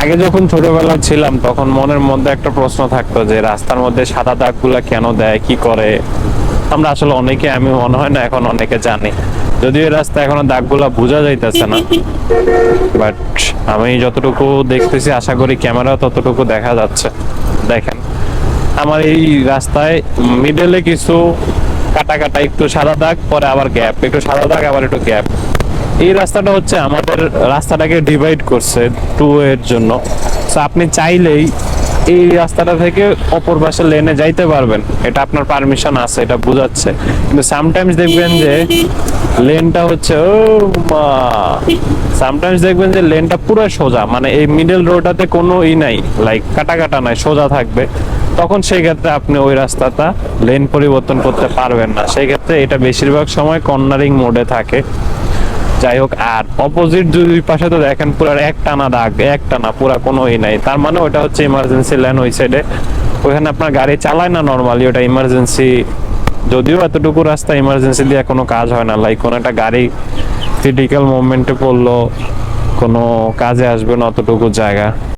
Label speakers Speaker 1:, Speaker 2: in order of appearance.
Speaker 1: আগে যখন ছোটবেলা ছিলাম, তখন মনের মধ্যে একটা প্রশ্ন থাকতো যে, রাস্তার মধ্যে সাদা দাগগুলা কেন দেয়, কি করে? আমরা আসলে অনেকে, আমি মনে হয় না, এখন অনেকে জানি। যদিও রাস্তা এখনও দাগগুলা বোঝা যাইতেছে না। বাট আমি যতটুকু দেখতেছি, আশা করি ক্যামেরা ততটুকু দেখা যাচ্ছে। দেখেন, আমার এই রাস্তায় মিডলে কিছু কাটা কাটা একটু সাদা দাগ, পরে আবার গ্যাপ একটু সাদা দাগ, আবার একটু গ্যাপ এই রাস্তাটা হচ্ছে আমাদের রাস্তাটাকে ডিভাইড করছে টু এর জন্য। তো আপনি চাইলেই এই রাস্তাটা থেকে অপর পাশে লেনে যাইতে পারবেন। এটা আপনার পারমিশন আছে, এটা বোঝাচ্ছে। কিন্তু সামটাইমস দেখবেন যে লেনটা হচ্ছে, ও মা! সামটাইমস দেখবেন যে লেনটা পুরো সোজা মানে এই মিডল রোডটাতে কোনো ই নাই লাইক কাটা কাটা নাই, সোজা থাকবে। তখন সেই ক্ষেত্রে আপনি ওই রাস্তাটা লেন পরিবর্তন করতে পারবেন না। সেই ক্ষেত্রে এটা বেশিরভাগ সময় কর্নারিং মোডে থাকে। যাই হোক, আর অপোজিট দুই পাশে তো দেখেন পুরো এক টানা দাগ এক টানা পুরো কোনো ই নাই। তার মানে ওটা হচ্ছে ইমার্জেন্সি লেন ওই সাইডে ওখানে আপনার গাড়ি চালায় না নর্মালি ওটা ইমার্জেন্সি যদিও এতটুকু রাস্তা ইমার্জেন্সি দিয়ে কোনো কাজ হয় না। লাইক কোনো একটা গাড়ি ক্রিটিক্যাল মুভমেন্টে পড়ল, কোনো কাজে আসবে না অতটুকু জায়গা।